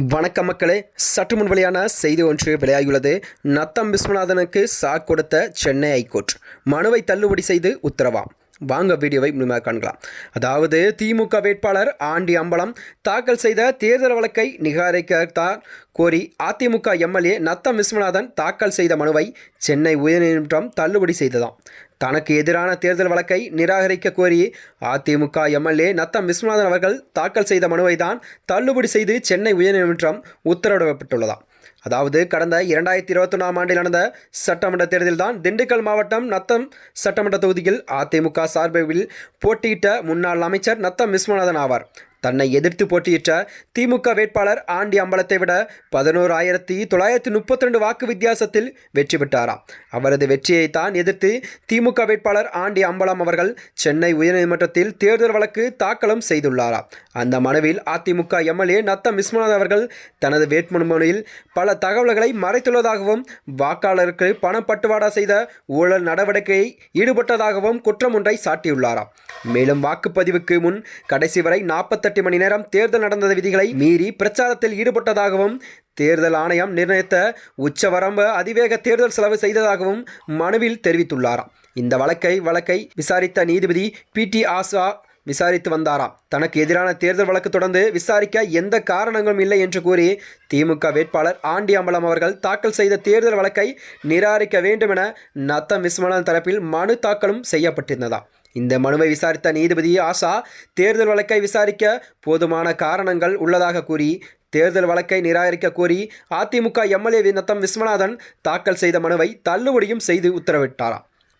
வணக்க மக்களே. சற்று முன் வெளியான செய்தி ஒன்று வெளியாகியுள்ளது. நத்தம் விஸ்வநாதனுக்கு சாக் கொடுத்த சென்னை ஐகோர்ட். மனுவை தள்ளுபடி செய்து உத்தரவாம். வாங்க வீடியோவை முழுமையாக காண்கலாம். அதாவது திமுக வேட்பாளர் ஆண்டி அம்பலம் தாக்கல் செய்த தேர்தல் வழக்கை நிகாரிக்கத்தார் கோரி அதிமுக எம்எல்ஏ நத்தம் விஸ்வநாதன் தாக்கல் செய்த மனுவை சென்னை உயர்நீதிமன்றம் தள்ளுபடி செய்ததாம். தனக்கு எதிரான தேர்தல் வழக்கை நிராகரிக்க கோரி அதிமுக எம்எல்ஏ நத்தம் விஸ்வநாதன் அவர்கள் தாக்கல் செய்த மனுவை தான் தள்ளுபடி செய்து சென்னை உயர்நீதிமன்றம் உத்தரவிடப்பட்டுள்ளதாம். அதாவது கடந்த இரண்டாயிரத்தி இருபத்தொன்னாம் ஆண்டில் நடந்த சட்டமன்ற தேர்தலில்தான் திண்டுக்கல் மாவட்டம் நத்தம் சட்டமன்ற தொகுதியில் அதிமுக சார்பில் போட்டியிட்ட முன்னாள் அமைச்சர் நத்தம் விஸ்வநாதன் ஆவார். தன்னை எதிர்த்து போட்டியிட்ட திமுக வேட்பாளர் ஆண்டி அம்பலத்தை விட பதினோராயிரத்தி தொள்ளாயிரத்தி முப்பத்தி ரெண்டு வாக்கு வித்தியாசத்தில் வெற்றி பெற்றாராம் அவரது வெற்றியை தான் எதிர்த்து திமுக வேட்பாளர் ஆண்டி அம்பலம் அவர்கள் சென்னை உயர்நீதிமன்றத்தில் தேர்தல் வழக்கு தாக்கலும் செய்துள்ளாராம் அந்த மனுவில் அதிமுக எம்எல்ஏ நத்தம் விஸ்வநாத் அவர்கள் தனது வேட்புமனுவில் பல பல தகவல்களை மறைத்துள்ளதாகவும் வாக்காளருக்கு பணப்பட்டுவாடா செய்த ஊழல் நடவடிக்கையை ஈடுபட்டதாகவும் குற்றம் ஒன்றை சாட்டியுள்ளாராம். மேலும் வாக்குப்பதிவுக்கு முன் கடைசி வரை நாற்பத்தெட்டு மணி நேரம் தேர்தல் நடந்த விதிகளை மீறி பிரச்சாரத்தில் ஈடுபட்டதாகவும் தேர்தல் ஆணையம் நிர்ணயித்த உச்சவரம்பு அதிவேக தேர்தல் செலவு செய்ததாகவும் மனுவில் தெரிவித்துள்ளாராம். இந்த வழக்கை வழக்கை விசாரித்த நீதிபதி பி டி ஆசா விசாரித்து வந்தாராம். தனக்கு எதிரான தேர்தல் வழக்கு தொடர்ந்து விசாரிக்க எந்த காரணங்களும் இல்லை என்று கூறி திமுக வேட்பாளர் ஆண்டி அம்பலம் அவர்கள் தாக்கல் செய்த தேர்தல் வழக்கை நிராகரிக்க வேண்டும் என நத்தம் விஸ்வநாதன் தரப்பில் மனு தாக்கலும் செய்யப்பட்டிருந்ததாம். இந்த மனுவை விசாரித்த நீதிபதி ஆசா தேர்தல் வழக்கை விசாரிக்க போதுமான காரணங்கள் உள்ளதாக கூறி தேர்தல் வழக்கை நிராகரிக்க கோரி அதிமுக எம்எல்ஏ நத்தம் விஸ்வநாதன் தாக்கல் செய்த மனுவை தள்ளுபடியும் செய்து உத்தரவிட்டாராம்.